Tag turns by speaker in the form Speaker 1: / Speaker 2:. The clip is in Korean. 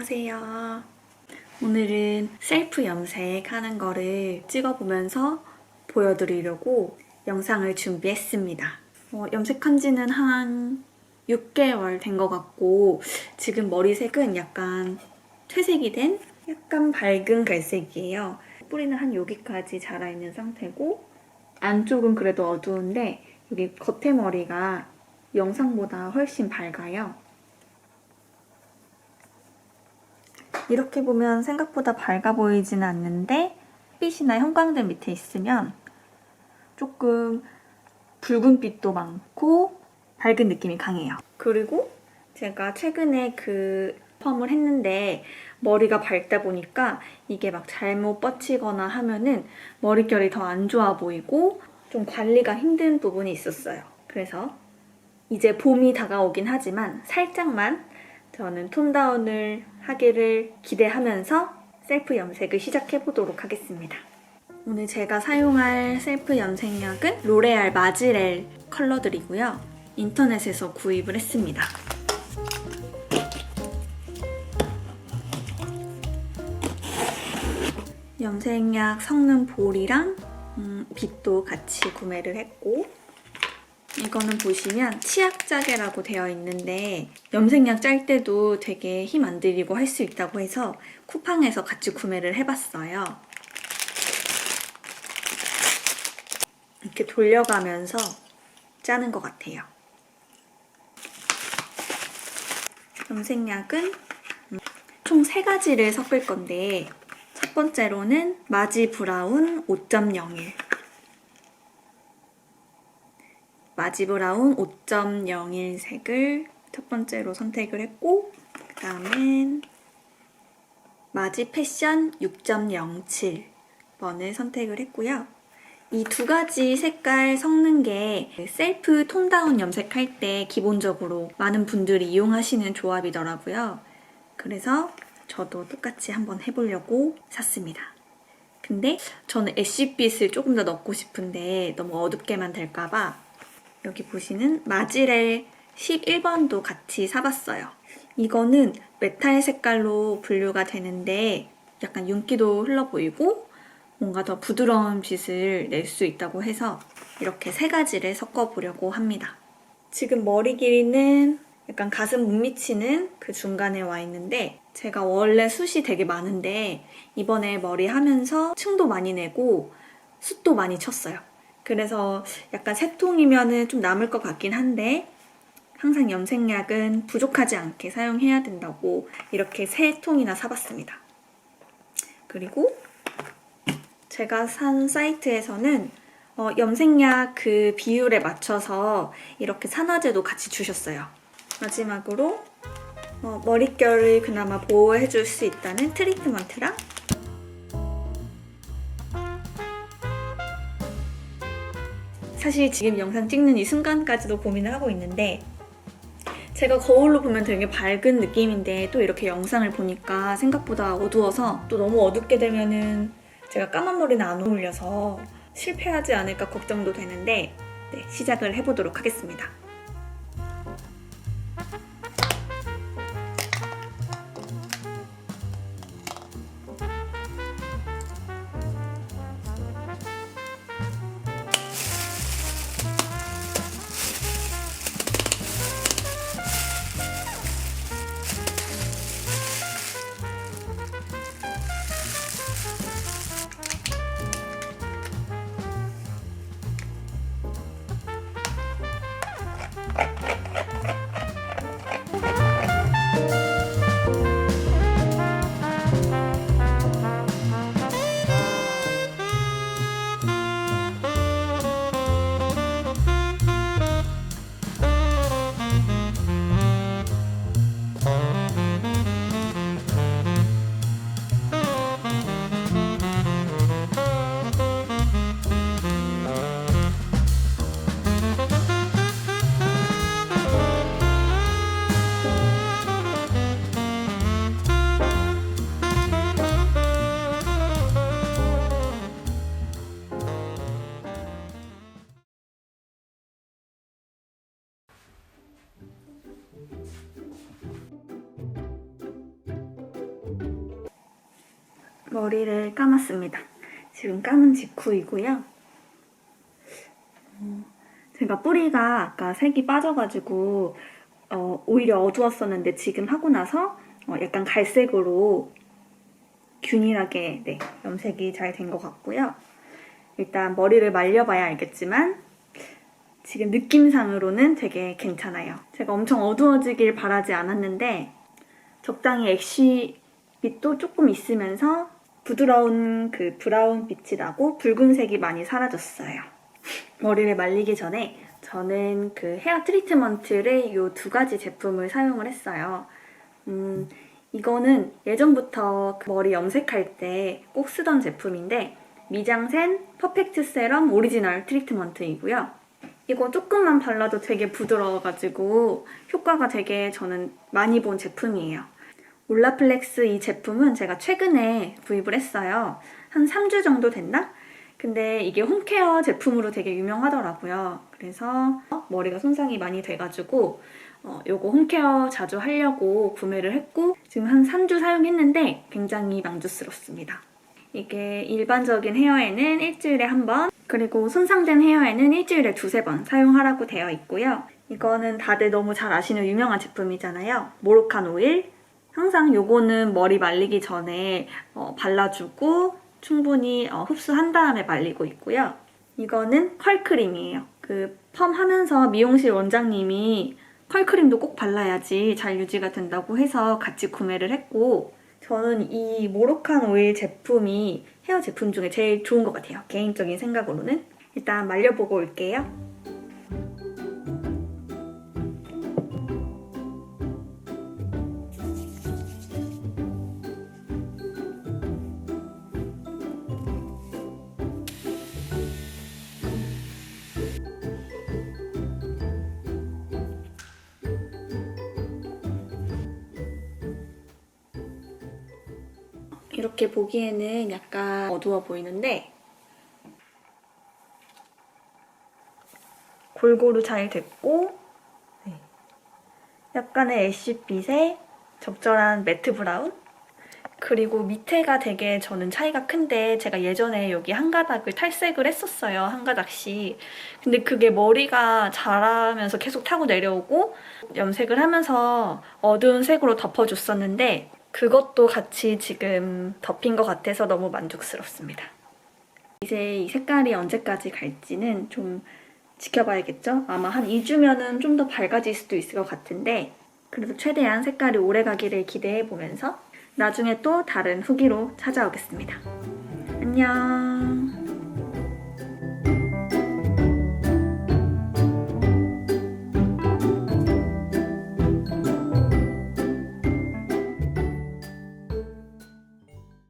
Speaker 1: 안녕하세요. 오늘은 셀프 염색하는 거를 찍어보면서 보여드리려고 영상을 준비했습니다. 어, 염색한 지는 한 6개월 된 것 같고 지금 머리색은 약간 퇴색이 된 약간 밝은 갈색이에요. 뿌리는 한 여기까지 자라있는 상태고 안쪽은 그래도 어두운데 여기 겉에 머리가 영상보다 훨씬 밝아요. 이렇게 보면 생각보다 밝아 보이지는 않는데 빛이나 형광등 밑에 있으면 조금 붉은빛도 많고 밝은 느낌이 강해요. 그리고 제가 최근에 그 펌을 했는데 머리가 밝다 보니까 이게 막 잘못 뻗치거나 하면은 머릿결이 더 안 좋아 보이고 좀 관리가 힘든 부분이 있었어요. 그래서 이제 봄이 다가오긴 하지만 살짝만 저는 톤다운을 하기를 기대하면서 셀프 염색을 시작해 보도록 하겠습니다. 오늘 제가 사용할 셀프 염색약은 로레알 마지렐 컬러들이고요. 인터넷에서 구입을 했습니다. 염색약 섞는 볼이랑 음, 빗도 같이 구매를 했고 이거는 보시면 치약자개라고 되어 있는데 염색약 짤 때도 되게 힘 안 들이고 할 수 있다고 해서 쿠팡에서 같이 구매를 해봤어요. 이렇게 돌려가면서 짜는 것 같아요. 염색약은 총세 가지를 섞을 건데 첫 번째로는 마지 브라운 5.01 마지 브라운 5.01 색을 첫 번째로 선택을 했고 그 다음엔 마지 패션 6.07 번을 선택을 했고요. 이 두 가지 색깔 섞는 게 셀프 톤다운 염색할 때 기본적으로 많은 분들이 이용하시는 조합이더라고요. 그래서 저도 똑같이 한번 해보려고 샀습니다. 근데 저는 애쉬빛을 조금 더 넣고 싶은데 너무 어둡게만 될까봐 여기 보시는 마지렐 11번도 같이 사봤어요. 이거는 메탈 색깔로 분류가 되는데 약간 윤기도 흘러 보이고 뭔가 더 부드러운 빛을 낼 수 있다고 해서 이렇게 세 가지를 섞어 보려고 합니다. 지금 머리 길이는 약간 가슴 못 미치는 그 중간에 와 있는데 제가 원래 숱이 되게 많은데 이번에 머리 하면서 층도 많이 내고 숱도 많이 쳤어요. 그래서 약간 세 통이면 좀 남을 것 같긴 한데 항상 염색약은 부족하지 않게 사용해야 된다고 이렇게 세 통이나 사봤습니다. 그리고 제가 산 사이트에서는 어, 염색약 그 비율에 맞춰서 이렇게 산화제도 같이 주셨어요. 마지막으로 어, 머릿결을 그나마 보호해줄 수 있다는 트리트먼트랑 사실 지금 영상 찍는 이 순간까지도 고민을 하고 있는데 제가 거울로 보면 되게 밝은 느낌인데 또 이렇게 영상을 보니까 생각보다 어두워서 또 너무 어둡게 되면은 제가 까만 머리는 안 어울려서 실패하지 않을까 걱정도 되는데 네, 시작을 해보도록 하겠습니다. Thank you. 머리를 감았습니다. 지금 감은 직후이고요. 어, 제가 뿌리가 아까 색이 빠져가지고 어, 오히려 어두웠었는데 지금 하고 나서 어, 약간 갈색으로 균일하게 네, 염색이 잘 된 것 같고요. 일단 머리를 말려봐야 알겠지만 지금 느낌상으로는 되게 괜찮아요. 제가 엄청 어두워지길 바라지 않았는데 적당히 애쉬 빛도 조금 있으면서 부드러운 그 브라운 빛이 나고 붉은색이 많이 사라졌어요. 머리를 말리기 전에 저는 그 헤어 트리트먼트를 이 두 가지 제품을 사용을 했어요. 음, 이거는 예전부터 그 머리 염색할 때 꼭 쓰던 제품인데 미장센 퍼펙트 세럼 오리지널 트리트먼트이고요. 이거 조금만 발라도 되게 부드러워가지고 효과가 되게 저는 많이 본 제품이에요. 올라플렉스 이 제품은 제가 최근에 구입을 했어요. 한 3주 정도 됐나? 근데 이게 홈케어 제품으로 되게 유명하더라고요. 그래서 머리가 손상이 많이 돼가지고 어, 요거 홈케어 자주 하려고 구매를 했고 지금 한 3주 사용했는데 굉장히 만족스럽습니다. 이게 일반적인 헤어에는 일주일에 한 번, 그리고 손상된 헤어에는 일주일에 두세 번 사용하라고 되어 있고요. 이거는 다들 너무 잘 아시는 유명한 제품이잖아요. 모로칸 오일. 항상 요거는 머리 말리기 전에 어, 발라주고 충분히 어, 흡수한 다음에 말리고 있고요. 이거는 컬크림이에요. 그 펌 하면서 미용실 원장님이 컬크림도 꼭 발라야지 잘 유지가 된다고 해서 같이 구매를 했고 저는 이 모로칸 오일 제품이 헤어 제품 중에 제일 좋은 것 같아요. 개인적인 생각으로는. 일단 말려보고 올게요. 이렇게 보기에는 약간 어두워 보이는데 골고루 잘 됐고 네. 약간의 애쉬빛에 적절한 매트 브라운 그리고 밑에가 되게 저는 차이가 큰데 제가 예전에 여기 한 가닥을 탈색을 했었어요 한 가닥씩 근데 그게 머리가 자라면서 계속 타고 내려오고 염색을 하면서 어두운 색으로 덮어줬었는데 그것도 같이 지금 덮인 것 같아서 너무 만족스럽습니다. 이제 이 색깔이 언제까지 갈지는 좀 지켜봐야겠죠? 아마 한 2주면은 좀 더 밝아질 수도 있을 것 같은데 그래도 최대한 색깔이 오래 가기를 기대해 보면서 나중에 또 다른 후기로 찾아오겠습니다. 안녕.